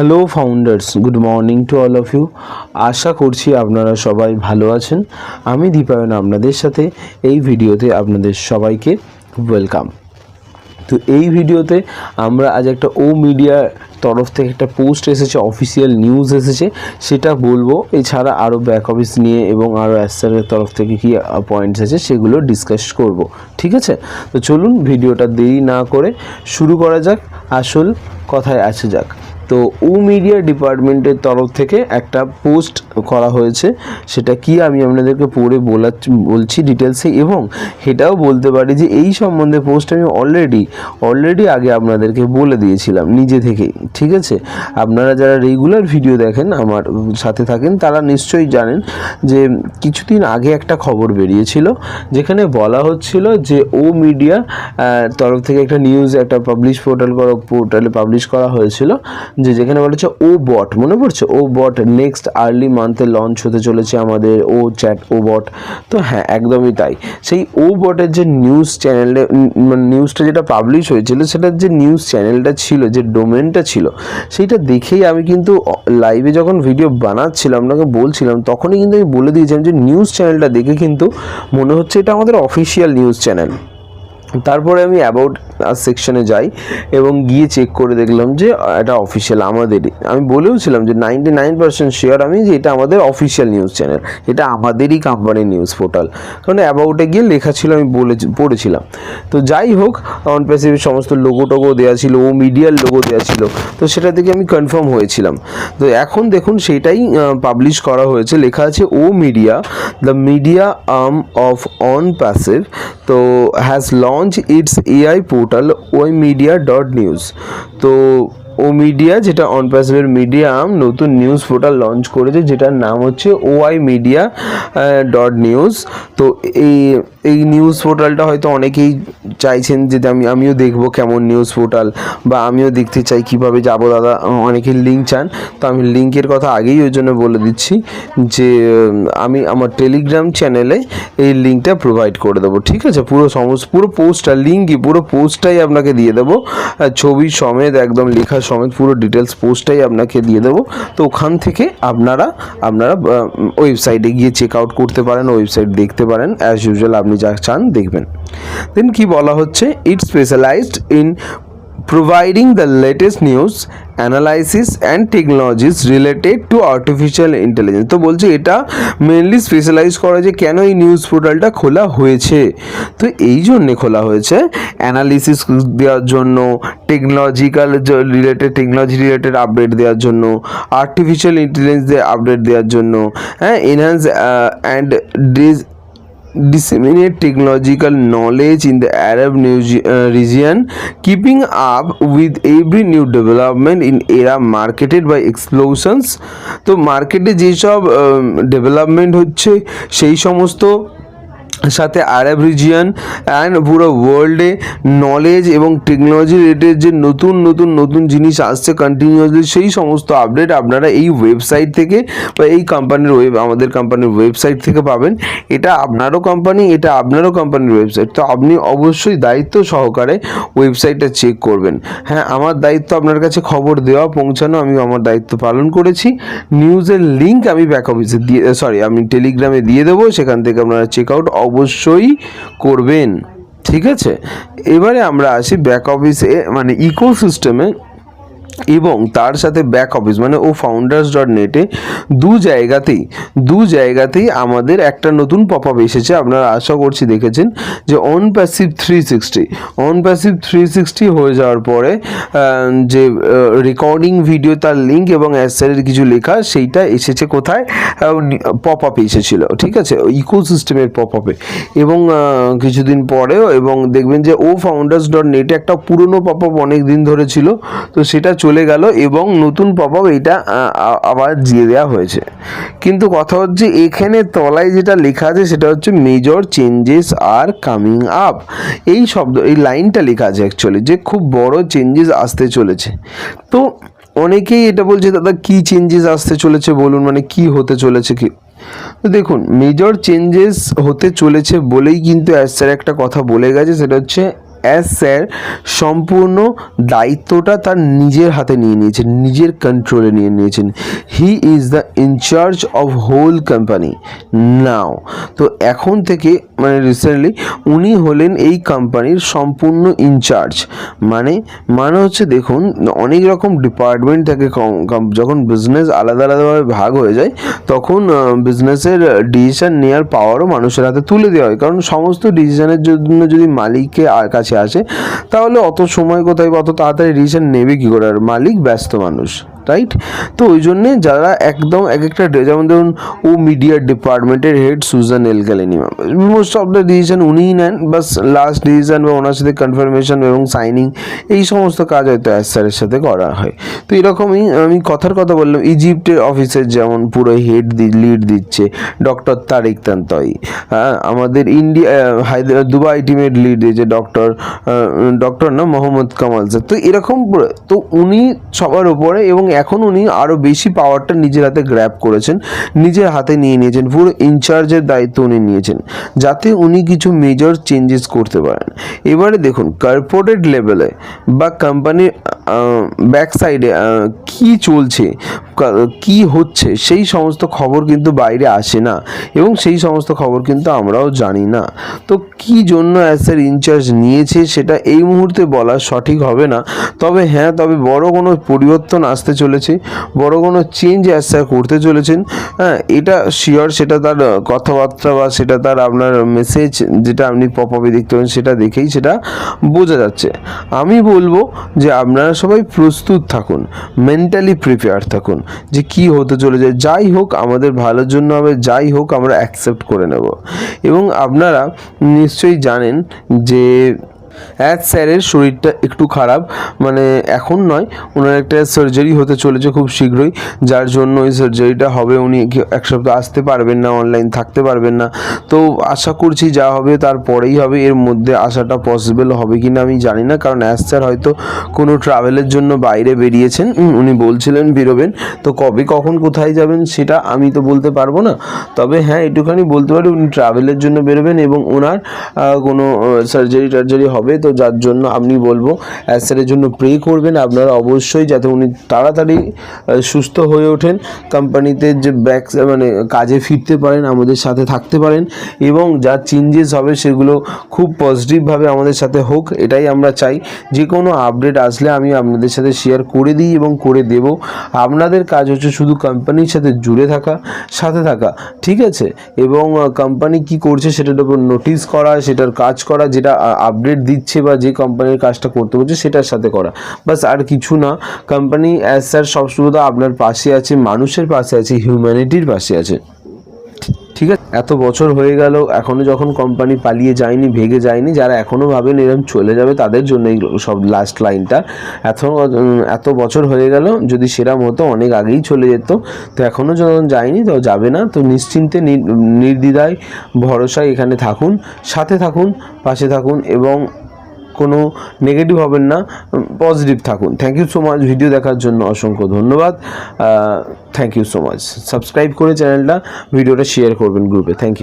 Hello founders good morning to all of you আশা করছি আপনারা সবাই ভালো আছেন। আমি দীপায়ন আপনাদের সাথে এই ভিডিওতে আপনাদের সবাইকে ওয়েলকাম তো এই ভিডিওতে আমরা আজ একটা ও মিডিয়ার তরফ থেকে একটা পোস্ট এসেছে অফিসিয়াল নিউজ এসেছে, সেটা বলব। এছাড়া আরও ব্যাক অফিস নিয়ে এবং আরও অ্যাসারের তরফ থেকে কি পয়েন্টস আছে, সেগুলো ডিসকাস করব। ঠিক আছে? তো চলুন ভিডিওটা দেরি না করে শুরু করা যাক। আসল কথায় আসা যাক। তো ও মিডিয়া ডিপার্টমেন্টের তরফ থেকে একটা পোস্ট করা হয়েছে। সেটা কি আমি আপনাদেরকে পড়ে বলা বলছি ডিটেলসে এবং এটাও বলতে পারি যে এই সম্বন্ধে পোস্ট আমি অলরেডি অলরেডি আগে আপনাদেরকে বলে দিয়েছিলাম নিজে থেকেই, ঠিক আছে? আপনারা যারা রেগুলার ভিডিও দেখেন, আমার সাথে থাকেন, তারা নিশ্চয়ই জানেন যে কিছুদিন আগে একটা খবর বেরিয়েছিল, যেখানে বলা হচ্ছিল যে ও মিডিয়া তরফ থেকে একটা নিউজ একটা পাবলিশ পোর্টাল করা পোর্টালে পাবলিশ করা হয়েছিল। যে যেখানে বলেছে ও বট মনে পড়ছে? ও বট নেক্সট আর্লি মান্থে লঞ্চ হতে চলেছে আমাদের ও চ্যাট ও বট তো হ্যাঁ একদমই তাই। সেই ও বটের যে নিউজ চ্যানেলে নিউজটা যেটা পাবলিশ হয়েছিল, সেটার যে নিউজ চ্যানেলটা ছিল, যে ডোমেনটা ছিল, সেইটা দেখেই আমি কিন্তু লাইভে যখন ভিডিও বানাচ্ছিলাম আপনাকে বলছিলাম, তখনই কিন্তু আমি বলে দিয়েছিলাম যে নিউজ চ্যানেলটা দেখে কিন্তু মনে হচ্ছে এটা আমাদের অফিসিয়াল নিউজ চ্যানেল তারপরে আমি অ্যাবাউট সেকশনে যাই এবং গিয়ে চেক করে দেখলাম যে, এটা অফিসিয়াল আমাদেরই আমি বলেওছিলাম যে নাইনটি নাইন পার্সেন্ট শেয়ার আমি যে, এটা আমাদের অফিসিয়াল নিউজ চ্যানেল এটা আমাদেরই কোম্পানির নিউজ পোর্টাল কারণ অ্যাবাউটে গিয়ে লেখা ছিল, আমি বলে পড়েছিলাম। তো যাই হোক অন প্যাসিভের সমস্ত লোগো টোগো দেওয়া ছিল, ও মিডিয়ার লোগো দেওয়া ছিল। তো সেটা থেকে আমি কনফার্ম হয়েছিলাম। তো এখন দেখুন, সেটাই পাবলিশ করা হয়েছে। লেখা আছে, O media the media arm of Onpassive তো has launch its AI portal ওই মিডিয়া ডট নিউজ তো ও মিডিয়া যেটা অন প্যাসিভের মিডিয়া নতুন নিউজ পোর্টাল লঞ্চ করেছে, যেটার নাম হচ্ছে ওআই মিডিয়া ডট নিউজ তো এই এই নিউজ পোর্টালটা হয়তো অনেকেই চাইছেন যে আমি, আমিও দেখব কেমন নিউজ পোর্টাল বা আমিও দেখতে চাই কীভাবে যাব দাদা। অনেকে লিঙ্ক চান, তো আমি লিঙ্কের কথা আগেই ওই জন্য বলে দিচ্ছি যে আমি আমার টেলিগ্রাম চ্যানেলে এই লিঙ্কটা প্রোভাইড করে দেবো, ঠিক আছে? পুরো সমস্ত, পুরো পোস্টটা লিঙ্কই পুরো পোস্টটাই আপনাকে দিয়ে দেবো ছবি সমেত, একদম লেখা সমেত, পুরো ডিটেলস পোস্টটাই আপনাকে দিয়ে দেবো, তো ওখান থেকে আপনারা আপনারা ওয়েবসাইটে গিয়ে চেক আউট করতে পারেন ওয়েবসাইট দেখতে পারেন অ্যাজ ইউজুয়াল আপনি যা চান দেখবেন। দেন কি বলা হচ্ছে it specialised in providing the latest news analysis and technologies related to artificial intelligence তো বলছে, এটা মেনলি স্পেশালাইজ করা যে কেন এই নিউজ পোর্টালটা খোলা হয়েছে? তো এই জন্যে খোলা হয়েছে। অ্যানালিসিস দেওয়ার জন্য technological related technology related update দেওয়ার জন্য আর্টিফিশিয়াল ইন্টেলিজেন্স আপডেট দেওয়ার জন্য হ্যাঁ এনহ্যান্স অ্যান্ড ডিস disseminate technological knowledge in the Arab uh, region, keeping up with every new development in era marketed by explosions. তো মার্কেটে যেসব ডেভেলপমেন্ট হচ্ছে সেই সমস্ত সাথে আরব রিজিয়ন অ্যান্ড পুরো ওয়ার্ল্ডে নলেজ এবং টেকনোলজি রিলেটেড যে নতুন নতুন নতুন জিনিস আসছে কন্টিনিউয়াসলি সেই সমস্ত আপডেট আপনারা এই ওয়েবসাইট থেকে বা এই কোম্পানির ওয়েব আমাদের কোম্পানির ওয়েবসাইট থেকে পাবেন। এটা আপনারও কোম্পানি এটা আপনারও কোম্পানির ওয়েবসাইট তো আপনি অবশ্যই দায়িত্ব সহকারে ওয়েবসাইটটা চেক করবেন। হ্যাঁ আমার দায়িত্ব আপনার কাছে খবর দেওয়া, পৌঁছানো, আমি আমার দায়িত্ব পালন করেছি। নিউজের লিঙ্ক আমি ব্যাক অফিসে দিয়ে সরি আমি টেলিগ্রামে দিয়ে দেবো, সেখান থেকে আপনারা চেক আউট অবশ্যই করবেন। ঠিক আছে? এবারে আমরা আসি ব্যাক অফিসে মানে ইকোসিস্টেমে এবং তার সাথে ব্যাক অফিস মানে ও ফাউন্ডার্স ডট নেটে দু জায়গাতেই দু জায়গাতেই আমাদের একটা নতুন পপ আপ এসেছে। আপনারা আশা করছি দেখেছেন যে Onpassive three sixty Onpassive three sixty হয়ে যাওয়ার পরে যে রেকর্ডিং ভিডিও তার লিঙ্ক এবং অ্যাসারের কিছু লেখা, সেইটা এসেছে কোথায়? পপ আপ এসেছিল, ঠিক আছে? ইকোসিস্টেমের পপ আপে এবং কিছুদিন পরেও, এবং দেখবেন যে ও ফাউন্ডার্স ডট নেটে একটা পুরনো পপ আপ অনেক দিন ধরে ছিল, তো সেটা চলে গেল এবং নতুন পপ আপ আবার দিয়ে দেওয়া হয়েছে। কিন্তু কথা হচ্ছে, এখানে তলায় যেটা লেখা আছে, সেটা হচ্ছে major changes are coming up এই শব্দ, এই লাইনটা লেখা আছে অ্যাকচুয়ালি যে খুব বড় চেঞ্জেস আসতে চলেছে। তো অনেকেই এটা বলছে, দাদা, কি চেঞ্জেস আসতে চলেছে বলুন? মানে কি হতে চলেছে কি? দেখুন মেজর চেঞ্জেস হতে চলেছে বলেই কিন্তু স্যার একটা কথা বলে গেছে, সেটা হচ্ছে অ্যাজ স্যার সম্পূর্ণ দায়িত্বটা তার নিজের হাতে নিয়ে নিয়েছেন, নিজের কন্ট্রোলে নিয়ে নিয়েছেন। He is the incharge of whole company now তো এখন থেকে মানে রিসেন্টলি উনি হলেন এই কোম্পানির সম্পূর্ণ ইনচার্জ মানে মানে হচ্ছে দেখুন, অনেক রকম ডিপার্টমেন্ট থাকে যখন বিজনেস আলাদা আলাদাভাবে ভাগ হয়ে যায়, তখন বিজনেসের ডিসিশন নেওয়ার পাওয়ারও মানুষের হাতে তুলে দেওয়া হয়। কারণ সমস্ত ডিসিশনের জন্য যদি মালিককে কাছে আসে, তাহলে অত সময় কোথায় অত তাড়াতাড়ি ডিসিশন নেবে কী করে? আর মালিক ব্যস্ত মানুষ। রাইট তো ওই জন্যে যারা একদম এক একটা যেমন ধরুন, ও মিডিয়া ডিপার্টমেন্টের হেড সুজান এল ক্যালেনিমা মোস্ট অফ দ্য ডিসিশন উনিই নেন, বাস লাস্ট ডিসিশন বা ওনার সাথে কনফার্মেশন এবং সাইনিং এই সমস্ত কাজ হয়তো এস স্যারের সাথে করা হয়। তো এরকমই আমি কথার কথা বললাম ইজিপ্টের অফিসের যেমন পুরো হেড লিড দিচ্ছে ডক্টর তারিক তান্তই হ্যাঁ আমাদের ইন্ডিয়া হায়দ্রাবাদ দুবাই টিমের লিড দিয়েছে ডক্টর ডক্টর না, মোহাম্মদ কামাল স্যার তো এরকম তো উনি সবার উপরে এবং এখন উনি আরও বেশি পাওয়ারটা নিজের হাতে গ্র্যাব করেছেন, নিজের হাতে নিয়ে নিয়েছেন পুরো ইনচার্জের দায়িত্ব উনি নিয়েছেন, যাতে উনি কিছু মেজর চেঞ্জেস করতে পারেন। এবারে দেখুন কর্পোরেট লেভেলে বা কোম্পানির ব্যাক সাইডে কী চলছে, কি হচ্ছে, সেই সমস্ত খবর কিন্তু বাইরে আসে না, এবং সেই সমস্ত খবর কিন্তু আমরাও জানি না। তো কি জন্য অ্যাসের ইনচার্জ নিয়েছে, সেটা এই মুহূর্তে বলা সঠিক হবে না, তবে হ্যাঁ তবে বড় কোনো পরিবর্তন আসতে চলেছে। বড় কোনো চেঞ্জ অ্যাসার করতে চলেছেন। হ্যাঁ এটা শিওর সেটা তার কথাবার্তা বা সেটা তার আপনার মেসেজ যেটা আপনি পপ আপে দেখতে পাবেন সেটা দেখেই সেটা বোঝা যাচ্ছে। আমি বলব যে আপনারা সবাই প্রস্তুত থাকুন মেন্টালি প্রিপেয়ার থাকুন যে কি হতে চলেছে। যাই হোক, আমাদের ভালোর জন্য হবে, যাই হোক, আমরা অ্যাকসেপ্ট করে নেব। এবং আপনারা নিশ্চয়ই জানেন যে অ্যাজ স্যারের শরীরটা একটু খারাপ মানে এখন নয়, ওনার একটা সার্জারি হতে চলেছে খুব শীঘ্রই, যার জন্য ওই সার্জারিটা হবে, উনি এক সপ্তাহ আসতে পারবেন না অনলাইন থাকতে পারবেন না। তো আশা করছি যা হবে তারপরেই হবে, এর মধ্যে আসাটা পসিবল হবে কি না আমি জানি না, কারণ অ্যাজ স্যার হয়তো কোনো ট্রাভেলের জন্য বাইরে বেরিয়েছেন উনি বলছিলেন বেরোবেন, তো কবে, কখন, কোথায় যাবেন সেটা আমি তো বলতে পারব না। তবে হ্যাঁ একটুখানি বলতে পারি, উনি ট্রাভেলের জন্য বেরোবেন এবং ওনার কোনো সার্জারি টার্জারি হবে তো যার জন্য আপনি বলব অ্যাসারের জন্য প্রে করবেন। আপনারা অবশ্যই যাতে উনি তাড়াতাড়ি সুস্থ হয়ে ওঠেন কোম্পানিতে যে ব্যাক মানে কাজে ফিরতে পারেন, আমাদের সাথে থাকতে পারেন, এবং যা চেঞ্জেস হবে সেগুলো খুব পজিটিভভাবে আমাদের সাথে হোক, এটাই আমরা চাই। যে কোনো আপডেট আসলে আমি আপনাদের সাথে শেয়ার করে দিই এবং করে দেব। আপনাদের কাজ হচ্ছে শুধু কোম্পানির সাথে জুড়ে থাকা, সাথে থাকা, ঠিক আছে? এবং কোম্পানি কি করছে সেটার উপর নোটিস করা, সেটার কাজ করা, যেটা আপডেট দিচ্ছে বা যে কোম্পানির কাজটা করতে বলছে সেটার সাথে করা। বাস আর কিছু না কোম্পানি অ্যাজ স্যার সবসময় আপনার পাশে আছে, মানুষের পাশে আছে হিউম্যানিটির পাশে আছে। ঠিক আছে? এত বছর হয়ে গেল, এখনও যখন কোম্পানি পালিয়ে যায়নি, ভেগে যায়নি, যারা এখনও ভাবেন এরকম চলে যাবে, তাদের জন্য এই সব লাস্ট লাইনটা এত এত বছর হয়ে গেল, যদি সেরাম হতো, অনেক আগেই চলে যেত। তো এখনও যখন যায়নি, তো যাবে না। তো নিশ্চিন্তে নির- নির্দ্বিধায়, ভরসায় এখানে থাকুন, সাথে থাকুন, পাশে থাকুন এবং কোনো নেগেটিভ হবেন না পজিটিভ থাকুন। Thank you so much video দেখার জন্য অসংখ্য ধন্যবাদ। Thank you so much subscribe করে চ্যানেলটা ভিডিওটা শেয়ার করবেন গ্রুপে থ্যাংক ইউ